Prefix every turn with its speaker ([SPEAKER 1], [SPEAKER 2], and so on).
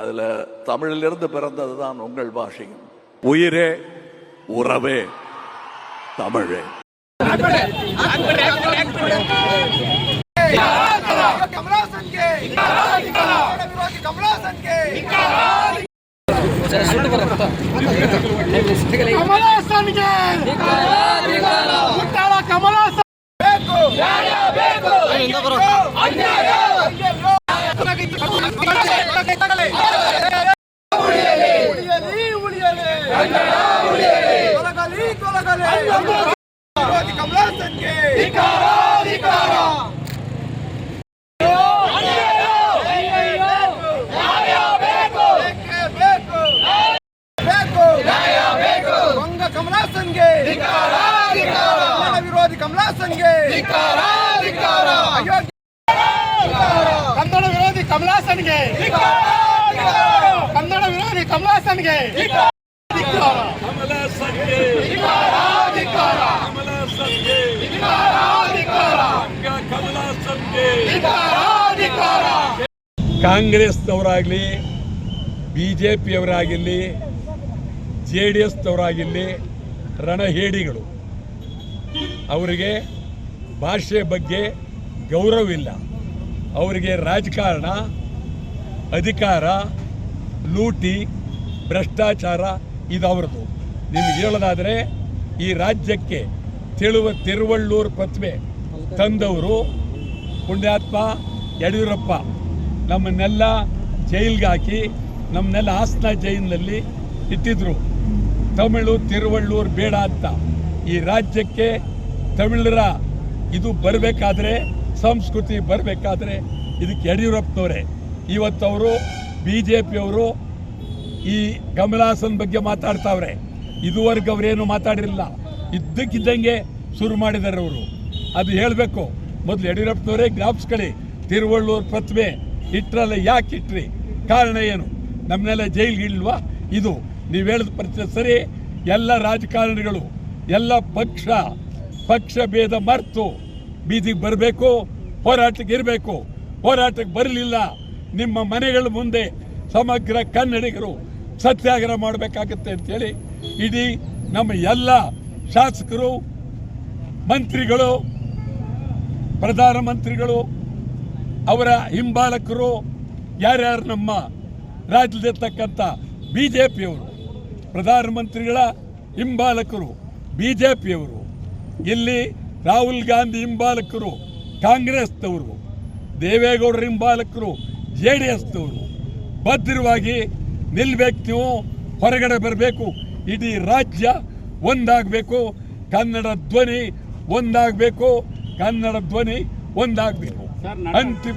[SPEAKER 1] அதுல தமிழிலிருந்து பிறந்தது தான் உங்கள் பாஷையும். உயிரே உறவே தமிழே.
[SPEAKER 2] ಕಮಲಾಸ ವಿರೋಧಿ ಕಮಲಾಸನ್ಗೆ ಕನ್ನಡ ವಿರೋಧಿ ಕಮಲಾಸನ್ಗೆ. ಕನ್ನಡ ವಿರೋಧಿ ಕಮಲಾಸನ್ಗೆ ಕನ್ನಡ ವಿರೋಧಿ ಕಮಲಾಸನ್ಗೆ
[SPEAKER 3] ಕಾಂಗ್ರೆಸ್ನವರಾಗಲಿ ಬಿ ಜೆ ಪಿಯವರಾಗಿರಲಿ ಜೆ ಡಿ ಎಸ್ನವರಾಗಿರಲಿ, ರಣಹೇಡಿಗಳು. ಅವರಿಗೆ ಭಾಷೆ ಬಗ್ಗೆ ಗೌರವವಿಲ್ಲ. ಅವರಿಗೆ ರಾಜಕಾರಣ, ಅಧಿಕಾರ, ಲೂಟಿ, ಭ್ರಷ್ಟಾಚಾರ ಇದು ಅವರದು ನಿಮ್ಗೆ ಹೇಳೋದಾದರೆ, ಈ ರಾಜ್ಯಕ್ಕೆ ತಿಳುವ ತಿರುವಳ್ಳೂರು ಪ್ರತಿಮೆ ತಂದವರು ಪುಣ್ಯಾತ್ಮ ಯಡಿಯೂರಪ್ಪ. ನಮ್ಮನ್ನೆಲ್ಲ ಜೈಲ್ಗೆ ಹಾಕಿ ನಮ್ಮನ್ನೆಲ್ಲ ಹಾಸನ ಜೈಲಿನಲ್ಲಿ ಇಟ್ಟಿದ್ರು. ತಮಿಳು, ತಿರುವಳ್ಳೂರು ಬೇಡ ಅಂತ. ಈ ರಾಜ್ಯಕ್ಕೆ ತಮಿಳರ ಇದು ಬರಬೇಕಾದ್ರೆ, ಸಂಸ್ಕೃತಿ ಬರಬೇಕಾದ್ರೆ ಇದಕ್ಕೆ ಯಡಿಯೂರಪ್ಪನವರೇ. ಅವರು ಬಿ ಜೆ ಪಿಯವರು ಈ ಕಮಲಾಸನ್ ಬಗ್ಗೆ ಮಾತಾಡ್ತಾವ್ರೆ. ಇದುವರೆಗೂ ಅವರೇನು ಮಾತಾಡಿರಲಿಲ್ಲ. ಇದ್ದಕ್ಕಿದ್ದಂಗೆ ಶುರು ಮಾಡಿದ್ದಾರೆ ಅವರು. ಅದು ಹೇಳಬೇಕು. ಮೊದಲು ಯಡಿಯೂರಪ್ಪನವರೇ ಜ್ಞಾಪಿಸ್ಕೊಳ್ಳಿ ತಿರುವಳ್ಳೂರು ಪ್ರತಿಭೆ ಇಟ್ರಲ್ಲ ಯಾಕೆ ಇಟ್ರಿ? ಕಾರಣ ಏನು? ನಮ್ಮನ್ನೆಲ್ಲ ಜೈಲಿಗೆ ಇಲ್ವಾ ಇದು ನೀವು ಹೇಳಿದ ಪರಿಚಯ ಸರಿ? ಎಲ್ಲ ರಾಜಕಾರಣಿಗಳು, ಎಲ್ಲ ಪಕ್ಷ ಪಕ್ಷ ಭೇದ ಮರೆತು ಬೀದಿಗೆ ಬರಬೇಕು, ಹೋರಾಟಕ್ಕೆ ಇರಬೇಕು. ಹೋರಾಟಕ್ಕೆ ಬರಲಿಲ್ಲ. ನಿಮ್ಮ ಮನೆಗಳ ಮುಂದೆ ಸಮಗ್ರ ಕನ್ನಡಿಗರು ಸತ್ಯಾಗ್ರಹ ಮಾಡಬೇಕಾಗತ್ತೆ ಅಂತೇಳಿ ಇಡೀ ನಮ್ಮ ಎಲ್ಲ ಶಾಸಕರು, ಮಂತ್ರಿಗಳು, ಪ್ರಧಾನಮಂತ್ರಿಗಳು ಅವರ ಹಿಂಬಾಲಕರು ಯಾರ್ಯಾರು ನಮ್ಮ ರಾಜ್ಯದಲ್ಲಿರ್ತಕ್ಕಂಥ ಬಿ ಜೆ ಪಿಯವರು ಪ್ರಧಾನಮಂತ್ರಿಗಳ ಹಿಂಬಾಲಕರು ಬಿ ಜೆ ಪಿಯವರು ಇಲ್ಲಿ ರಾಹುಲ್ ಗಾಂಧಿ ಹಿಂಬಾಲಕರು, ಕಾಂಗ್ರೆಸ್ನವರು, ದೇವೇಗೌಡರ ಹಿಂಬಾಲಕರು, ಜೆ ಡಿ ಎಸ್ನವರು, ಭದ್ರವಾಗಿ ನಿಲ್ಬೇಕು ಹೊರಗಡೆ ಬರಬೇಕು, ಇಡೀ ರಾಜ್ಯ ಒಂದಾಗಬೇಕು, ಕನ್ನಡ ಧ್ವನಿ ಒಂದಾಗಬೇಕು, ಕನ್ನಡ ಧ್ವನಿ ಒಂದಾಗಬೇಕು. अंतिम